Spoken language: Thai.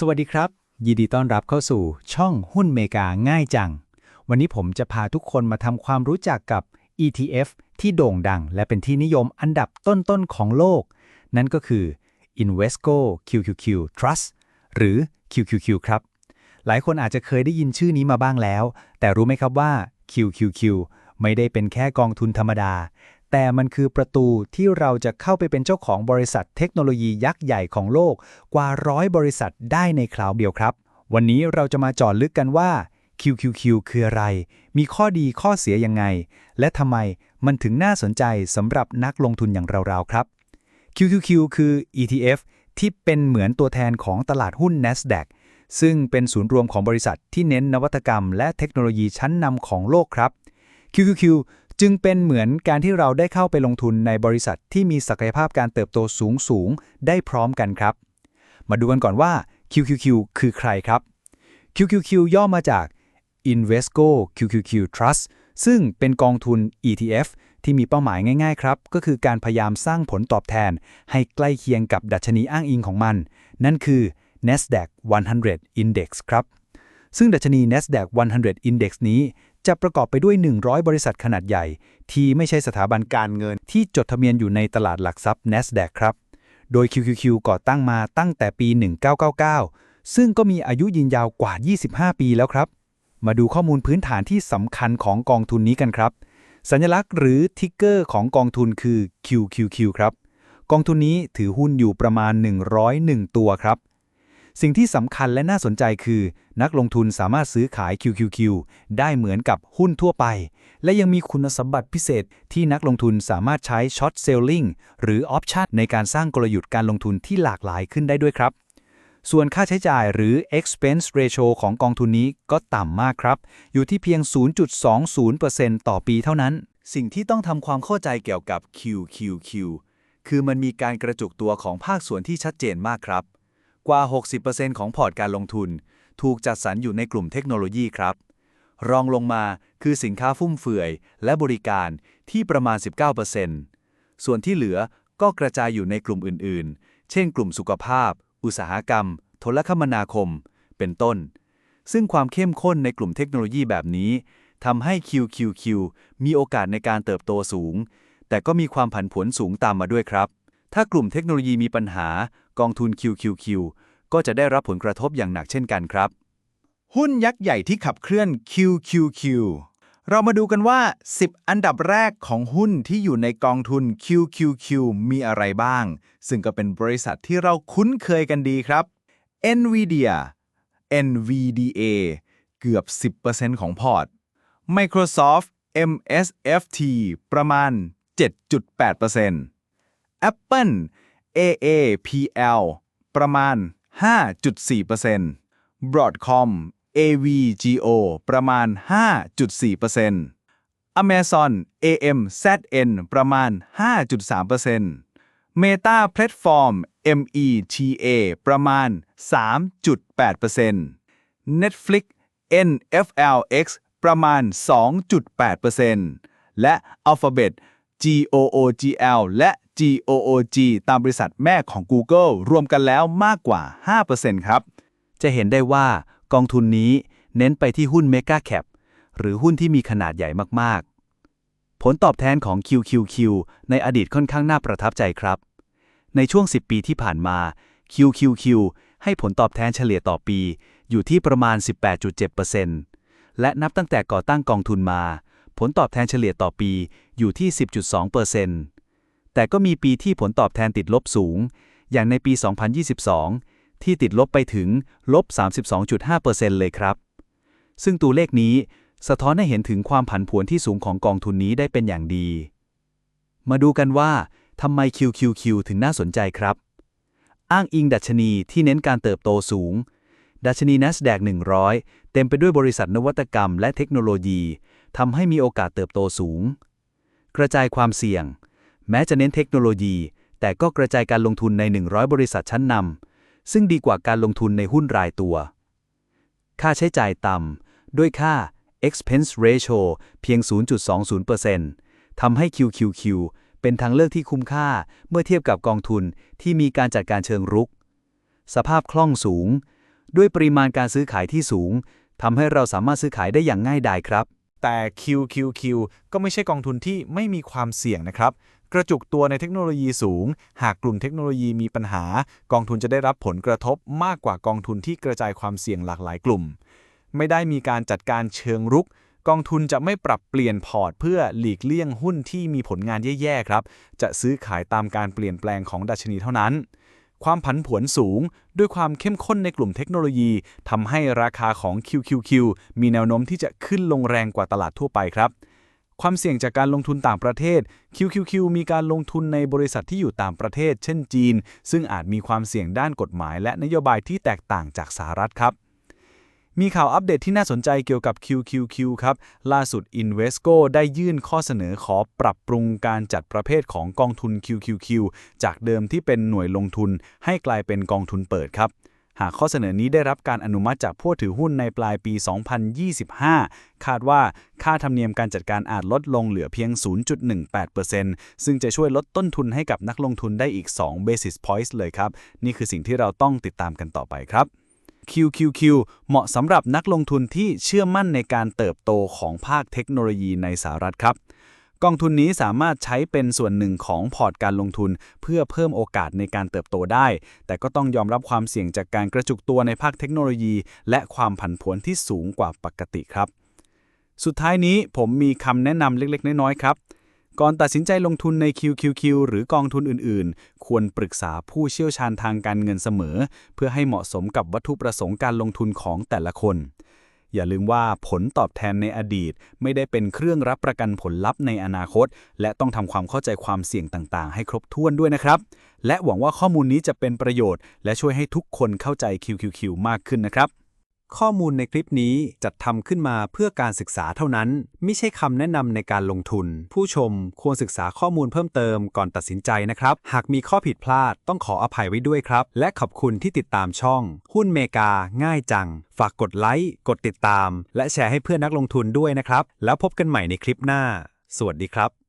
สวัสดีครับ ยินดีต้อนรับเข้าสู่ช่องหุ้นเมกาง่ายจัง วันนี้ผมจะพาทุกคนมาทำความรู้จักกับ ETF ที่โด่งดัง และเป็นที่นิยมอันดับต้นๆของโลก นั่นก็คือ Invesco QQQ Trust หรือ QQQ ครับ หลายคนอาจจะเคยได้ยินชื่อนี้มาบ้างแล้ว แต่รู้ไหมครับว่า QQQ ไม่ได้เป็นแค่กองทุนธรรมดา แต่มันคือประตูที่เราจะเข้าไปเป็นเจ้าของบริษัทเทคโนโลยียักษ์ใหญ่ของโลกกว่าร้อยบริษัทได้ในคราวเดียวครับ วันนี้เราจะมาจาะลึกกันว่า QQQ คืออะไร มีข้อดีข้อเสียยังไง และทำไมมันถึงน่าสนใจสำหรับนักลงทุนอย่างเราๆครับ QQQ คือ ETF ที่เป็นเหมือนตัวแทนของตลาดหุ้น NASDAQ ซึ่งเป็นศูนย์รวมของบริษัทที่เน้นนวัตกรรม และเทคโนโลยีชั้นนำของโลกครับ QQQ จึงเป็นเหมือนการที่เราได้เข้าไปลงทุนในบริษัทที่มีศักยภาพการเติบโตสูงสูงได้พร้อมกันครับ มาดูกันก่อนว่า QQQ คือใครครับ QQQ ย่อมาจาก Invesco QQQ Trust ซึ่งเป็นกองทุน ETF ที่มีเป้าหมายง่ายๆครับ ก็คือการพยายามสร้างผลตอบแทน ให้ใกล้เคียงกับดัชนีอ้างอิงของมัน นั่นคือ NASDAQ 100 Index ครับ ซึ่งดัชนี NASDAQ 100 Index นี้ จะประกอบไปด้วย 100 บริษัทขนาดใหญ่ ที่ไม่ใช่สถาบันการเงินที่จดทะเบียนอยู่ในตลาดหลักทรัพย์ NASDAQ ครับ โดย QQQ ก่อตั้งมาตั้งแต่ปี 1999 ซึ่งก็มีอายุยืนยาวกว่า 25 ปีแล้วครับ มาดูข้อมูลพื้นฐานที่สำคัญของกองทุนนี้กันครับ สัญลักษณ์หรือทิกเกอร์ของกองทุนคือ QQQ ครับ กองทุนนี้ถือหุ้นอยู่ประมาณ 101 ตัวครับ สิ่งที่สำคัญและน่าสนใจคือ นักลงทุนสามารถซื้อขาย QQQ ได้เหมือนกับหุ้นทั่วไป และยังมีคุณสมบัติพิเศษที่นักลงทุนสามารถใช้ช็อตเซลลิงหรือออปชั่นในการสร้างกลยุทธ์การลงทุนที่หลากหลายขึ้นได้ด้วยครับ ส่วนค่าใช้จ่ายหรือ expense ratio ของกองทุนนี้ก็ต่ำมากครับ อยู่ที่เพียง 0.20%ต่อปีเท่านั้น สิ่งที่ต้องทำความเข้าใจเกี่ยวกับ QQQ คือมันมีการกระจุกตัวของภาคส่วนที่ชัดเจนมากครับ กว่า 60%ของพอร์ตการลงทุน ถูกจัดสรรอยู่ในกลุ่มเทคโนโลยีครับ รองลงมาคือสินค้าฟุ่มเฟือย และบริการที่ประมาณ 19%ส่วนที่เหลือก็กระจายอยู่ในกลุ่มอื่นๆ เช่นกลุ่มสุขภาพ อุตสาหกรรม โทรคมนาคม เป็นต้น ซึ่งความเข้มข้นในกลุ่มเทคโนโลยีแบบนี้ทำให้ QQQ มีโอกาสในการเติบโตสูง แต่ก็มีความผันผวนสูงตามมาด้วยครับ ถ้ากลุ่มเทคโนโลยีมีปัญหากองทุน QQQ ก็จะได้รับผลกระทบอย่างหนักเช่นกันครับ หุ้นยักษ์ใหญ่ที่ขับเคลื่อน QQQ เรามาดูกันว่า 10 อันดับแรกของหุ้นที่อยู่ในกองทุน QQQ มีอะไรบ้าง ซึ่งก็เป็นบริษัทที่เราคุ้นเคยกันดีครับ NVIDIA NVDA เกือบ 10%ของพอร์ต Microsoft MSFT ประมาณ 7.8% Apple AAPL ประมาณ 5.4% Broadcom AVGO ประมาณ 5.4% Amazon AMZN ประมาณ 5.3% Meta Platform META ประมาณ 3.8% Netflix NFLX ประมาณ 2.8%และ Alphabet GOOGL และ GOOG ตามบริษัทแม่ของ Google รวมกันแล้วมากกว่า 5%ครับ จะเห็นได้ว่ากองทุนนี้เน้นไปที่หุ้น Mega Cap หรือหุ้นที่มีขนาดใหญ่มากๆ ผลตอบแทนของ QQQ ในอดีตค่อนข้างน่าประทับใจครับ ในช่วง 10 ปีที่ผ่านมา QQQ ให้ผลตอบแทนเฉลี่ยต่อปี อยู่ที่ประมาณ 18.7%และนับตั้งแต่ก่อตั้งกองทุนมา ผลตอบแทนเฉลี่ยต่อปีอยู่ที่ 10.2% แต่ก็มีปีที่ผลตอบแทนติดลบสูง อย่างในปี 2022 ที่ติดลบไปถึงลบ 32.5%เลยครับ ซึ่งตัวเลขนี้สะท้อนให้เห็นถึงความผันผวนที่สูงของกองทุนนี้ได้เป็นอย่างดี มาดูกันว่าทำไม QQQ ถึงน่าสนใจครับ อ้างอิงดัชนีที่เน้นการเติบโตสูง ดัชนี NASDAQ 100 เต็มไปด้วยบริษัทนวัตกรรมและเทคโนโลยีทำให้มีโอกาสเติบโตสูง กระจายความเสี่ยง แม้จะเน้นเทคโนโลยี แต่ก็กระจายการลงทุนใน 100 บริษัทชั้นนำซึ่งดีกว่าการลงทุนในหุ้นรายตัว ค่าใช้จ่ายต่ำด้วยค่า expense ratio เพียง 0.20%ทำให้ QQQ เป็นทางเลือกที่คุ้มค่าเมื่อเทียบกับกองทุนที่มีการจัดการเชิงรุก สภาพคล่องสูง ด้วยปริมาณการซื้อขายที่สูงทำให้เราสามารถซื้อขายได้อย่างง่ายดายครับ แต่ QQQ ก็ไม่ใช่กองทุนที่ไม่มีความเสี่ยงนะครับ กระจุกตัวในเทคโนโลยีสูง หากกลุ่มเทคโนโลยีมีปัญหา กองทุนจะได้รับผลกระทบมากกว่ากองทุนที่กระจายความเสี่ยงหลากหลายกลุ่ม ไม่ได้มีการจัดการเชิงรุก กองทุนจะไม่ปรับเปลี่ยนพอร์ต เพื่อหลีกเลี่ยงหุ้นที่มีผลงานแย่ๆครับ จะซื้อขายตามการเปลี่ยนแปลงของดัชนีเท่านั้นความผันผวนสูง ด้วยความเข้มข้นในกลุ่มเทคโนโลยีทำให้ราคาของ QQQ มีแนวโน้มที่จะขึ้นลงแรงกว่าตลาดทั่วไปครับ ความเสี่ยงจากการลงทุนต่างประเทศ QQQ มีการลงทุนในบริษัทที่อยู่ต่างประเทศ เช่นจีน ซึ่งอาจมีความเสี่ยงด้านกฎหมาย และนโยบายที่แตกต่างจากสหรัฐครับ มีข่าวอัปเดตที่น่าสนใจเกี่ยวกับ QQQ ครับ ล่าสุด Invesco ได้ยื่นข้อเสนอขอปรับปรุงการจัดประเภทของกองทุน QQQ จากเดิมที่เป็นหน่วยลงทุนให้กลายเป็นกองทุนเปิดครับ หากข้อเสนอนี้ได้รับการอนุมัติจากผู้ถือหุ้นในปลายปี 2025 คาดว่าค่าธรรมเนียมการจัดการอาจลดลงเหลือเพียง 0.18%ซึ่งจะช่วยลดต้นทุนให้กับนักลงทุนได้อีก 2 basis points เลยครับ นี่คือสิ่งที่เราต้องติดตามกันต่อไปครับ QQQ เหมาะสำหรับนักลงทุนที่เชื่อมั่นในการเติบโตของภาคเทคโนโลยีในสหรัฐครับ กองทุนนี้สามารถใช้เป็นส่วนหนึ่งของพอร์ตการลงทุน เพื่อเพิ่มโอกาสในการเติบโตได้ แต่ก็ต้องยอมรับความเสี่ยงจากการกระจุกตัวในภาคเทคโนโลยี และความผันผวนที่สูงกว่าปกติครับ สุดท้ายนี้ผมมีคำแนะนำเล็ก ๆ น้อยๆครับก่อนตัดสินใจลงทุนใน QQQ หรือกองทุนอื่นๆ ควรปรึกษาผู้เชี่ยวชาญทางการเงินเสมอ เพื่อให้เหมาะสมกับวัตถุประสงค์การลงทุนของแต่ละคน อย่าลืมว่าผลตอบแทนในอดีต ไม่ได้เป็นเครื่องรับประกันผลลัพธ์ในอนาคต และต้องทำความเข้าใจความเสี่ยงต่างๆ ให้ครบถ้วนด้วยนะครับ และหวังว่าข้อมูลนี้จะเป็นประโยชน์ และช่วยให้ทุกคนเข้าใจ QQQ มากขึ้นนะครับ ข้อมูลในคลิปนี้จัดทำขึ้นมาเพื่อการศึกษาเท่านั้น ไม่ใช่คำแนะนำในการลงทุน ผู้ชมควรศึกษาข้อมูลเพิ่มเติมก่อนตัดสินใจนะครับ หากมีข้อผิดพลาดต้องขออภัยไว้ด้วยครับ และขอบคุณที่ติดตามช่อง หุ้นเมกา ง่ายจัง ฝากกดไลค์กดติดตาม และแชร์ให้เพื่อนนักลงทุนด้วยนะครับ แล้วพบกันใหม่ในคลิปหน้า สวัสดีครับ